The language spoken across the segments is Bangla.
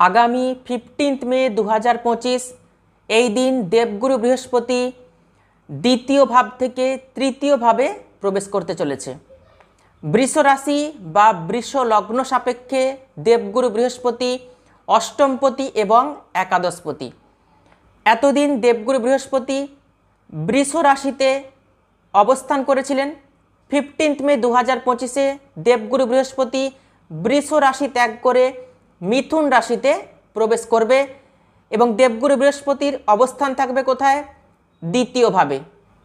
আগামী ফিফটিন্থ মে দু হাজার পঁচিশ, এই দিন দেবগুরু বৃহস্পতি দ্বিতীয় ভাব থেকে তৃতীয় ভাবে প্রবেশ করতে চলেছে। বৃষ রাশি বা বৃষ লগ্ন সাপেক্ষে দেবগুরু বৃহস্পতি, অষ্টমপতি এবং একাদশপতি। এতদিন দেবগুরু বৃহস্পতি বৃষ রাশিতে অবস্থান করেছিলেন। ফিফটিন্থ মে দু হাজার পঁচিশে দেবগুরু বৃহস্পতি বৃষ রাশি ত্যাগ করে মিথুন রাশিতে প্রবেশ করবে এবং দেবগুরু বৃহস্পতির অবস্থান থাকবে কোথায়? দ্বিতীয়ভাবে,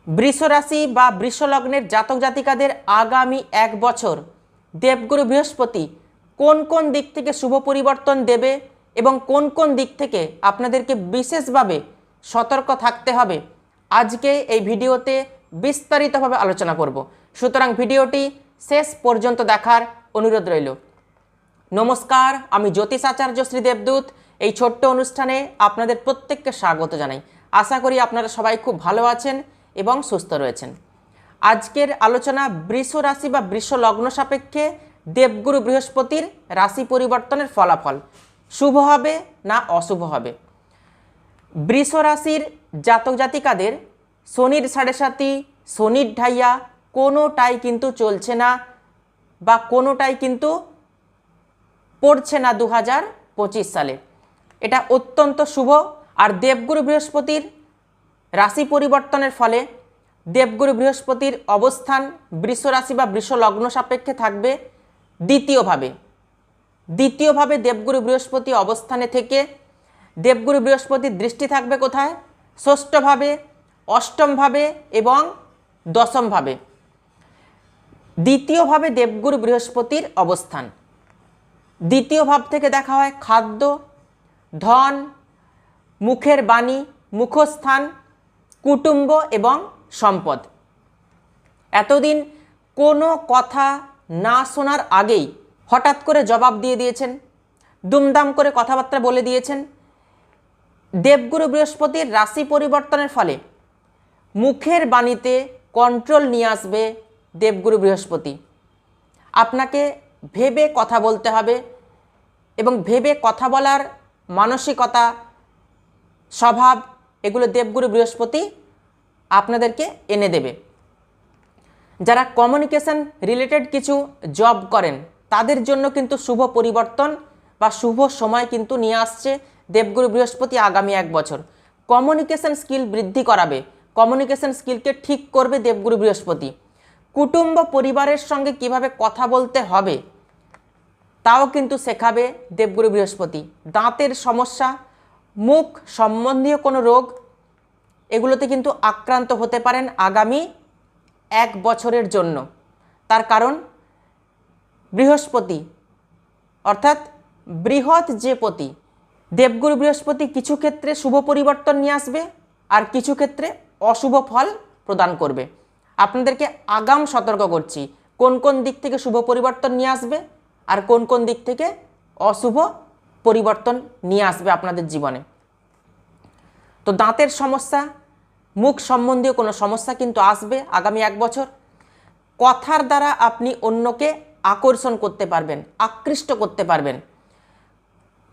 বৃষ রাশি বা বৃষ লগ্নের জাতক জাতিকাদের আগামী এক বছর দেবগুরু বৃহস্পতি কোন কোন দিক থেকে শুভ পরিবর্তন দেবে এবং কোন কোন দিক থেকে আপনাদেরকে বিশেষভাবে সতর্ক থাকতে হবে? আজকে এই ভিডিওতে বিস্তারিতভাবে আলোচনা করব। সুতরাং ভিডিওটি শেষ পর্যন্ত দেখার অনুরোধ রইল। নমস্কার, আমি জ্যোতিষ আচার্য শ্রী দেবদূত। এই ছোট্ট অনুষ্ঠানে আপনাদের প্রত্যেককে স্বাগত জানাই। আশা করি আপনারা সবাই খুব ভালো আছেন এবং সুস্থ রয়েছেন। আজকের আলোচনা বৃষ রাশি বা বৃষ লগ্ন সাপেক্ষে দেবগুরু বৃহস্পতির রাশি পরিবর্তনের ফলাফল। শুভ হবে না অশুভ হবে? বৃষ রাশির জাতক জাতিকাদের শনির সাড়ে সাতি, শনির ঢাইয়া কোনোটাই কিন্তু চলছে না বা কোনোটাই কিন্তু পড়ছে না দু হাজার পঁচিশ সালে। এটা অত্যন্ত শুভ। আর দেবগুরু বৃহস্পতির রাশি পরিবর্তনের ফলে দেবগুরু বৃহস্পতির অবস্থান বৃষ রাশি বা বৃষ লগ্ন সাপেক্ষে থাকবে দ্বিতীয়ভাবে। দ্বিতীয়ভাবে দেবগুরু বৃহস্পতি অবস্থানে থেকে দেবগুরু বৃহস্পতির দৃষ্টি থাকবে কোথায়? ষষ্ঠভাবে, অষ্টমভাবে এবং দশমভাবে। দ্বিতীয়ভাবে দেবগুরু বৃহস্পতির অবস্থান। দ্বিতীয় ভাব থেকে দেখা হয় খাদ্য, ধন, মুখের বাণী, মুখস্থান, কুটুম্ব এবং সম্পদ। এতদিন কোনো কথা না শোনার আগেই হঠাৎ করে জবাব দিয়ে দিয়েছেন, দুমদাম করে কথাবার্তা বলে দিয়েছেন। দেবগুরু বৃহস্পতির রাশি পরিবর্তনের ফলে মুখের বাণীতে কন্ট্রোল নিয়ে আসবে দেবগুরু বৃহস্পতি। আপনাকে ভেবে কথা বলতে হবে এবং ভেবে কথা বলার মানসিকতা, স্বভাব, এগুলো দেবগুরু বৃহস্পতি আপনাদেরকে এনে দেবে। যারা কমিউনিকেশন রিলেটেড কিছু জব করেন, তাদের জন্য কিন্তু শুভ পরিবর্তন বা শুভ সময় কিন্তু নিয়ে আসছে দেবগুরু বৃহস্পতি আগামী এক বছর। কমিউনিকেশন স্কিল বৃদ্ধি করাবে কমিউনিকেশন স্কিলকে ঠিক করবে দেবগুরু বৃহস্পতি। কুটুম্ব পরিবারের সঙ্গে কীভাবে কথা বলতে হবে তাও কিন্তু শেখাবে দেবগুরু বৃহস্পতি। দাঁতের সমস্যা, মুখ সম্বন্ধীয় কোনো রোগ, এগুলোতে কিন্তু আক্রান্ত হতে পারেন আগামী এক বছরের জন্য। তার কারণ, বৃহস্পতি, অর্থাৎ বৃহৎ যে পতি, দেবগুরু বৃহস্পতি কিছু ক্ষেত্রে শুভ পরিবর্তন নিয়ে আসবে আর কিছু ক্ষেত্রে অশুভ ফল প্রদান করবে। আপনাদেরকে আগাম সতর্ক করছি, কোন কোন দিক থেকে শুভ পরিবর্তন নিয়ে আসবে আর কোন কোন দিক থেকে অশুভ পরিবর্তন নিয়ে আসবে আপনাদের জীবনে? তো দাঁতের সমস্যা, মুখ সম্বন্ধীয় কোনো সমস্যা কিন্তু আসবে আগামী এক বছর। কথার দ্বারা আপনি অন্যকে আকর্ষণ করতে পারবেন, আকৃষ্ট করতে পারবেন।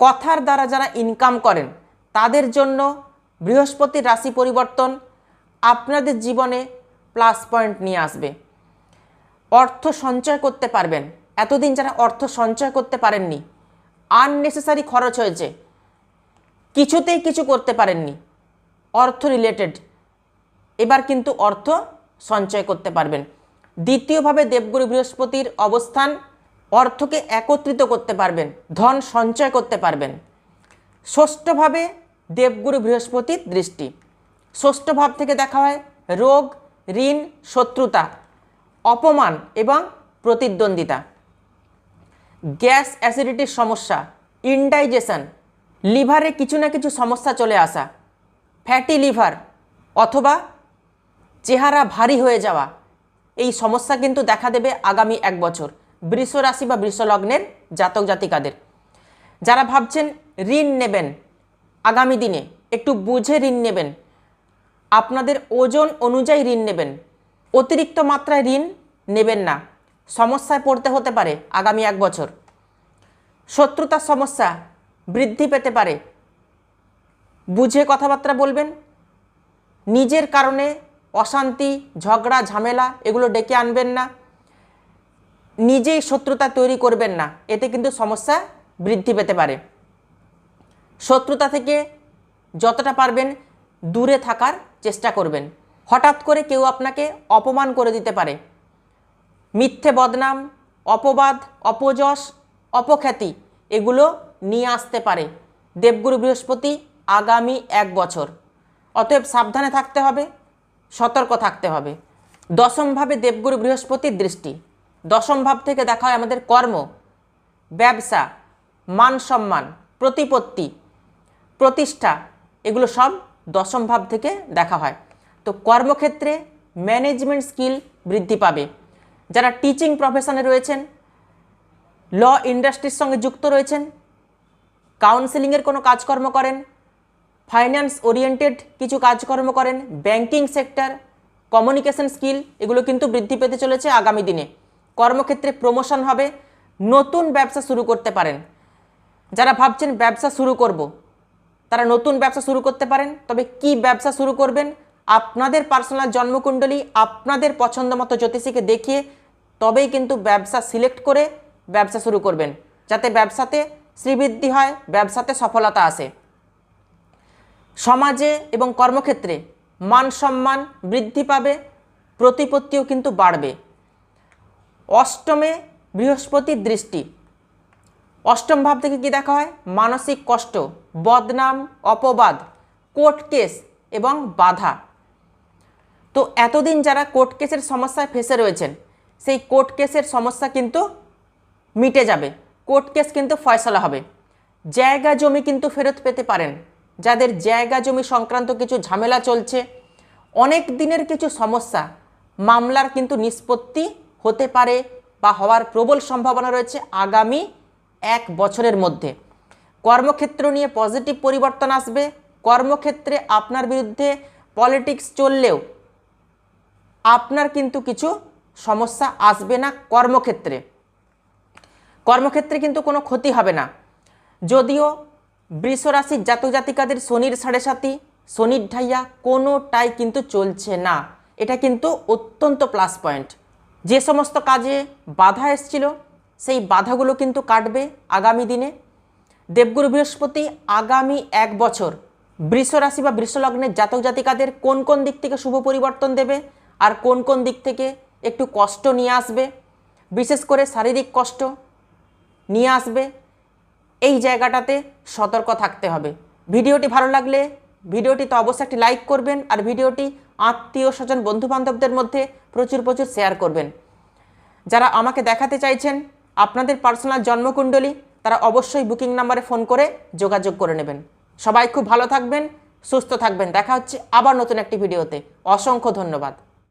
কথার দ্বারা যারা ইনকাম করেন, তাদের জন্য বৃহস্পতির রাশি পরিবর্তন আপনাদের জীবনে প্লাস পয়েন্ট নিয়ে আসবে। অর্থ সঞ্চয় করতে পারবেন এতদিন যারা অর্থ সঞ্চয় করতে পারেননি। আননেসেসারি খরচ হয়েছে। কিছুতেই কিছু করতে পারেননি। অর্থ রিলেটেড এবার কিন্তু অর্থ সঞ্চয় করতে পারবেন। দ্বিতীয়ভাবে দেবগুরু বৃহস্পতির অবস্থান, অর্থকে একত্রিত করতে পারবেন, ধন সঞ্চয় করতে পারবেন। ষষ্ঠভাবে দেবগুরু বৃহস্পতির দৃষ্টি। ষষ্ঠ ভাব থেকে দেখা হয় রোগ, ঋণ, শত্রুতা, অপমান এবং প্রতিদ্বন্দ্বিতা। গ্যাস অ্যাসিডিটির সমস্যা, ইনডাইজেশন, লিভারে কিছু না কিছু সমস্যা চলে আসা, ফ্যাটি লিভার অথবা চেহারা ভারী হয়ে যাওয়া, এই সমস্যা কিন্তু দেখা দেবে আগামী এক বছর, বৃষ রাশি বা বৃষ লগ্নের জাতক জাতিকাদের। যারা ভাবছেন ঋণ নেবেন, আগামী দিনে একটু বুঝে ঋণ নেবেন, আপনাদের ওজন অনুযায়ী ঋণ নেবেন, অতিরিক্ত মাত্রায় ঋণ নেবেন না। সমস্যায় পড়তে হতে পারে আগামী এক বছর। শত্রুতার সমস্যা বৃদ্ধি পেতে পারে। বুঝে কথাবার্তা বলবেন। নিজের কারণে অশান্তি, ঝগড়া, ঝামেলা এগুলো ডেকে আনবেন না। নিজেই শত্রুতা তৈরি করবেন না। এতে কিন্তু সমস্যা বৃদ্ধি পেতে পারে। শত্রুতা থেকে যতটা পারবেন দূরে থাকার চেষ্টা করবেন। হঠাৎ করে কেউ আপনাকে অপমান করে দিতে পারে। মিথ্যে বদনাম, অপবাদ, অপযশ, অপখ্যাতি এগুলো নিয়ে আসতে পারে দেবগুরু বৃহস্পতি আগামী এক বছর। অতএব সাবধানে থাকতে হবে, সতর্ক থাকতে হবে। দশমভাবে দেবগুরু বৃহস্পতির দৃষ্টি। দশম ভাব থেকে দেখা হয় আমাদের কর্ম, ব্যবসা, মান সম্মান, প্রতিপত্তি, প্রতিষ্ঠা এগুলো সব দশম ভাব থেকে দেখা হয়। তো কর্মক্ষেত্রে ম্যানেজমেন্ট স্কিল বৃদ্ধি পাবে। যারা টিচিং প্রফেশনে রয়েছেন ল ইন্ডাস্ট্রির সঙ্গে যুক্ত রয়েছেন কাউন্সেলিংয়ের কোনো কাজকর্ম করেন ফাইন্যান্স ওরিয়েন্টেড কিছু কাজকর্ম করেন ব্যাংকিং সেক্টর কমিউনিকেশন স্কিল এগুলো কিন্তু বৃদ্ধি পেতে চলেছে আগামী দিনে। কর্মক্ষেত্রে প্রমোশন হবে, নতুন ব্যবসা শুরু করতে পারেন। যারা ভাবছেন ব্যবসা শুরু করব, তারা নতুন ব্যবসা শুরু করতে পারেন, তবে কি ব্যবসা শুরু করবেন, আপনাদের পার্সোনাল জন্মকুণ্ডলী, আপনাদের পছন্দ মতো জ্যোতিষীকে দেখিয়ে তবেই কিন্তু ব্যবসা সিলেক্ট করে ব্যবসা শুরু করবেন, যাতে ব্যবসাতে শ্রীবৃদ্ধি হয়, ব্যবসাতে সফলতা আসে। সমাজে এবং কর্মক্ষেত্রে মান সম্মান বৃদ্ধি পাবে, প্রতিপত্তিও কিন্তু বাড়বে। অষ্টমে বৃহস্পতির দৃষ্টি। অষ্টম ভাব থেকে কি দেখা হয়? মানসিক কষ্ট, বদনাম, অপবাদ, কোর্ট কেস এবং বাধা। তো এতদিন যারা কোর্ট কেসের সমস্যায় ফেসে রয়েছেন সেই কোর্ট কেসের সমস্যা কিন্তু মিটে যাবে। কোর্ট কেস কিন্তু ফয়সলা হবে। জায়গা জমি কিন্তু ফেরত পেতে পারেন। যাদের জায়গা জমি সংক্রান্ত কিছু ঝামেলা চলছে, অনেক দিনের কিছু সমস্যা, মামলার কিন্তু নিষ্পত্তি হতে পারে বা হওয়ার প্রবল সম্ভাবনা রয়েছে আগামী এক বছরের মধ্যে। কর্মক্ষেত্র নিয়ে পজিটিভ পরিবর্তন আসবে। কর্মক্ষেত্রে আপনার বিরুদ্ধে পলিটিক্স চললেও আপনার কিন্তু কিছু সমস্যা আসবে না কর্মক্ষেত্রে। কর্মক্ষেত্রে কিন্তু কোনো ক্ষতি হবে না। যদিও বৃষরাশির জাতক জাতিকাদের শনির সাড়ে সাতি শনির ঢাইয়া কোনোটাই কিন্তু চলছে না। এটা কিন্তু অত্যন্ত প্লাস পয়েন্ট যে সমস্ত কাজে বাধা এসছিল, সেই বাধাগুলো কিন্তু কাটবে আগামী দিনে। দেবগুরু বৃহস্পতি আগামী এক বছর বৃষ রাশি বা বৃষলগ্নের জাতক জাতিকাদের কোন কোন দিক থেকে শুভ পরিবর্তন দেবে আর কোন কোন দিক থেকে একটু কষ্ট নিয়ে আসবে, বিশেষ করে শারীরিক কষ্ট নিয়ে আসবে। এই জায়গাটাতে সতর্ক থাকতে হবে। ভিডিওটি ভালো লাগলে ভিডিওটি তো অবশ্যই একটি লাইক করবেন আর ভিডিওটি আত্মীয় স্বজন, বন্ধুবান্ধবদের মধ্যে প্রচুর প্রচুর শেয়ার করবেন। যারা আমাকে দেখাতে চাইছেন, আপনাদের পার্সোনাল জন্মকুণ্ডলী, তারা অবশ্যই বুকিং নাম্বারে ফোন করে যোগাযোগ করে নেবেন। সবাই খুব ভালো থাকবেন, সুস্থ থাকবেন। দেখা হচ্ছে আবার নতুন একটি ভিডিওতে। অসংখ্য ধন্যবাদ।